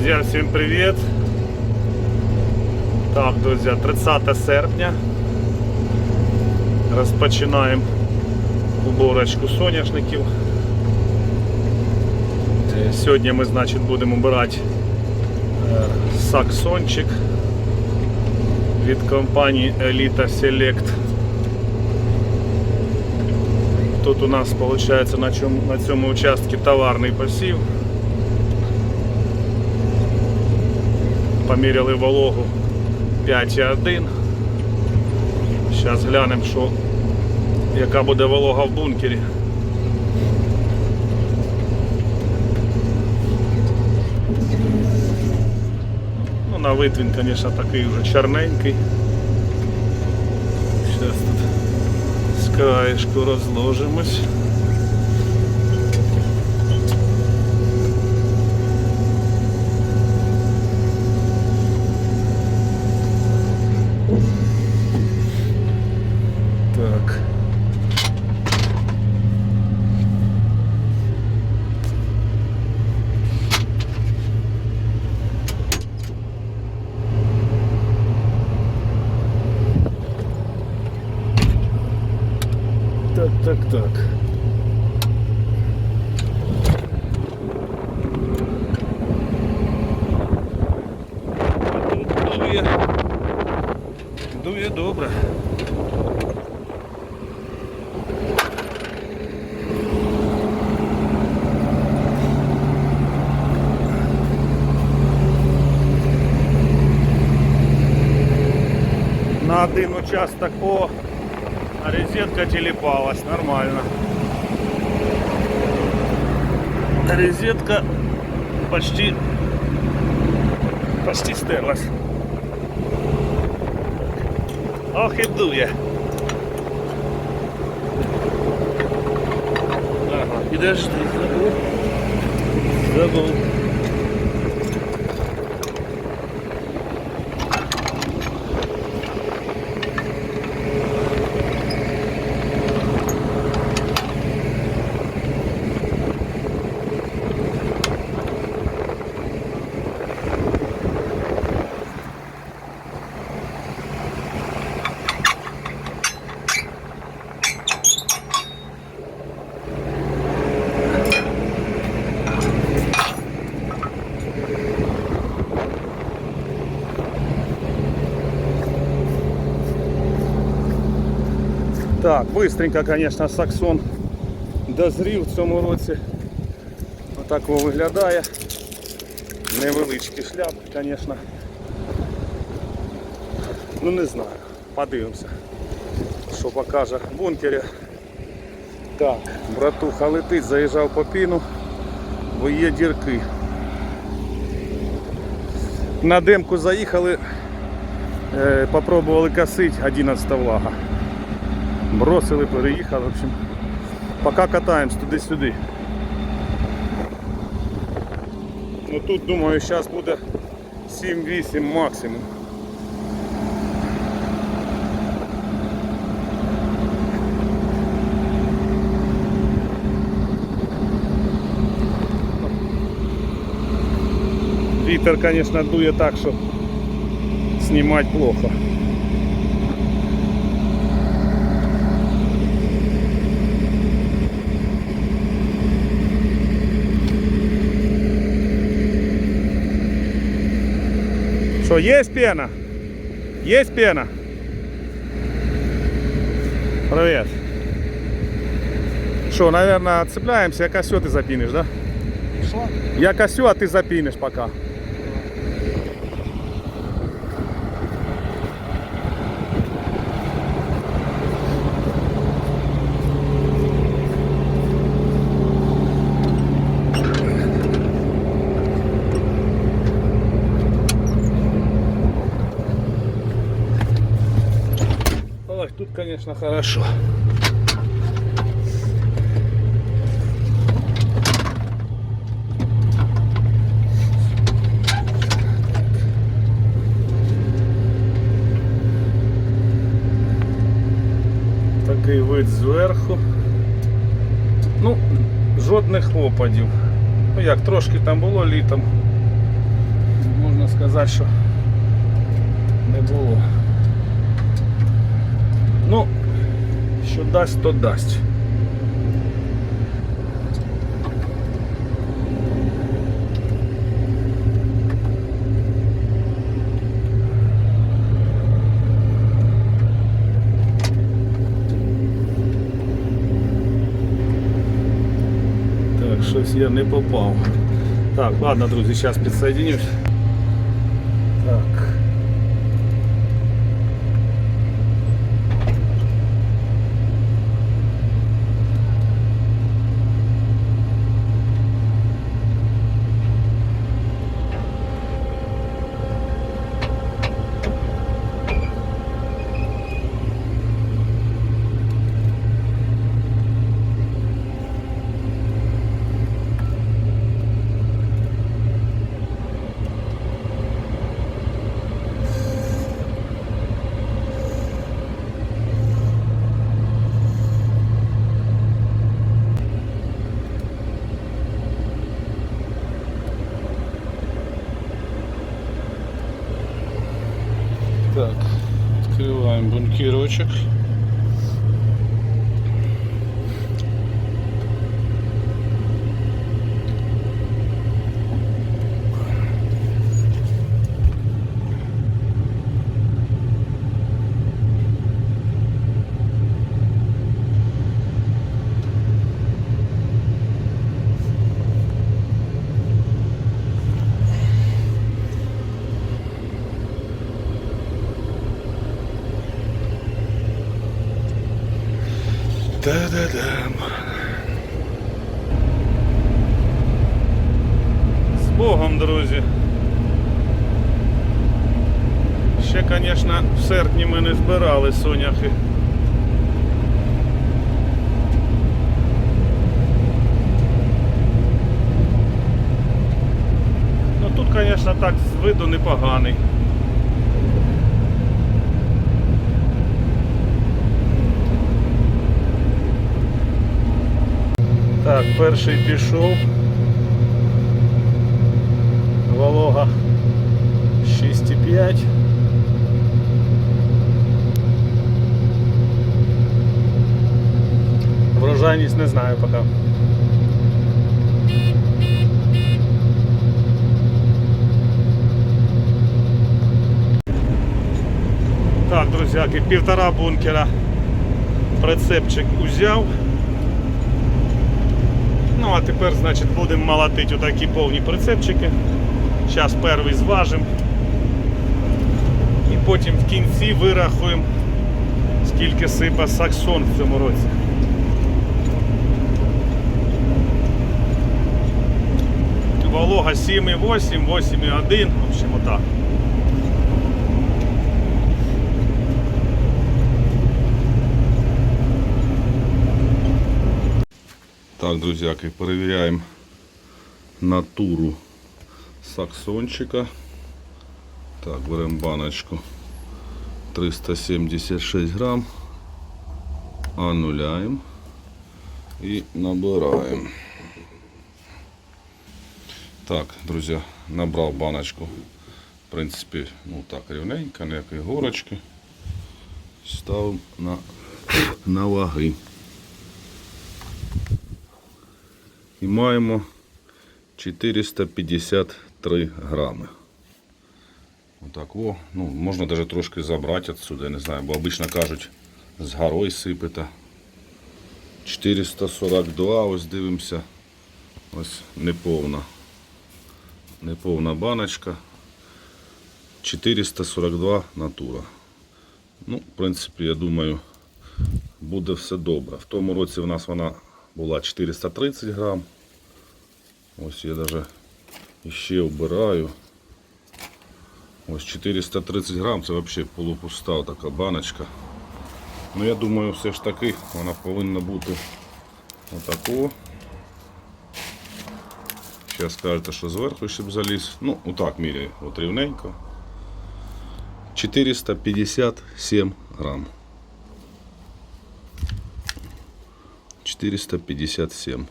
Друзья, всем привет! Так, друзі, 30 серпня. Розпочинаємо уборочку соняшників. Е, Сьогодні ми, значить, будемо обирати е, саксончик від компанії Elita Select. Тут у нас виходить на цьому, на цьому участку товарний посів. Поміряли вологу 5,1. Зараз глянемо, що, яка буде волога в бункері. Ну, на вид він, звісно, такий вже чорненький. Зараз тут з краєшку розложимось. Так. Так, так, так. Дує. Дує добре. На один участок о, а резетка телепалась, нормально. Резетка почти почти стерлась. Ох і дує. Ага, підожди, забув. Забув. Так, быстренько, конечно, саксон дозрів в цьому році. Отак воно виглядає. Невеличкий шляп, звісно. Ну не знаю. Подивимося, що покаже в бункері. Так, братуха летить, заїжджав по піну, бо є дірки. На демку заїхали, е, попробували косити 11 влага. Бросили, переїхали, в общем. Поки катаємось туди-сюди. Ну тут думаю зараз буде 7-8 максимум. Вітер, конечно, дує так, що знімати плохо. Что, есть пена? Есть пена? Привет. Что, наверное, отцепляемся, я косю, ты запинешь, да? Що? Я косю, а ты запинешь пока. Ой, тут, конечно, хорошо. Такий вид зверху. Ну, жодних опадів. Ну як, трошки там було літом. сказати, що не було. Ну, що дасть, то дасть. Так, щось я не попав. Так, ладно, друзі, зараз підсоединюсь. Бункерочек. Та-да-дам. З Богом, друзі. Ще, звісно, в серпні ми не збирали соняхи. Ну тут, звісно, так з виду непоганий. Так, перший пішов. Волога 6,5. Врожайність не знаю поки. Так, друзяки, півтора бункера прицепчик узяв. Ну, а тепер, значить, будемо молотити отакі повні прицепчики. Зараз перший зважимо. І потім в кінці вирахуємо, скільки сипа саксон в цьому році. Волога 7,8, 8,1, в общем, отак. Так, друзяки, перевіряємо натуру саксончика. Так, беремо баночку 376 грам, ануляємо і набираємо. Так, друзі, набрав баночку. В принципі, ну так, рівненько, ніякої горочки. Ставимо на, на ваги. І маємо 453 грами. Отак, о, ну, можна навіть трошки забрати відсюди, не знаю, бо обично кажуть, з горой сипета. 442, ось дивимося. Ось неповна. Неповна баночка. 442 натура. Ну, в принципі, я думаю, буде все добре. В тому році в нас вона була 430 грам. Ось я даже ще обираю. Ось 430 грам, це взагалі полупуста така баночка. Ну я думаю, все ж таки вона повинна бути отакого. Зараз скажете, що зверху ще б заліз. Ну, отак міряю, от рівненько. 457 грам. 457.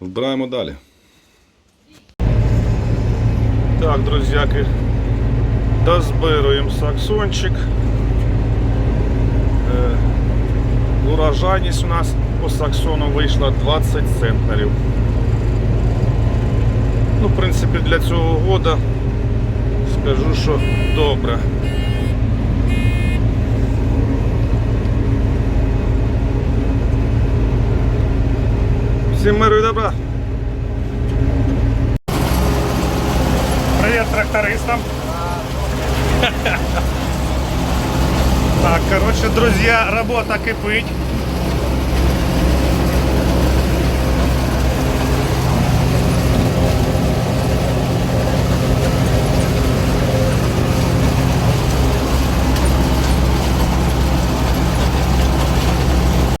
Вбираємо далі. Так, друзяки, дозбируємо саксончик. Е, Урожайність у нас по саксону вийшла 20 центнерів. Ну, в принципі, для цього года скажу, що добре. Всім миру і добра! Привет трактористам. Так, короче, друзья, работа кипить.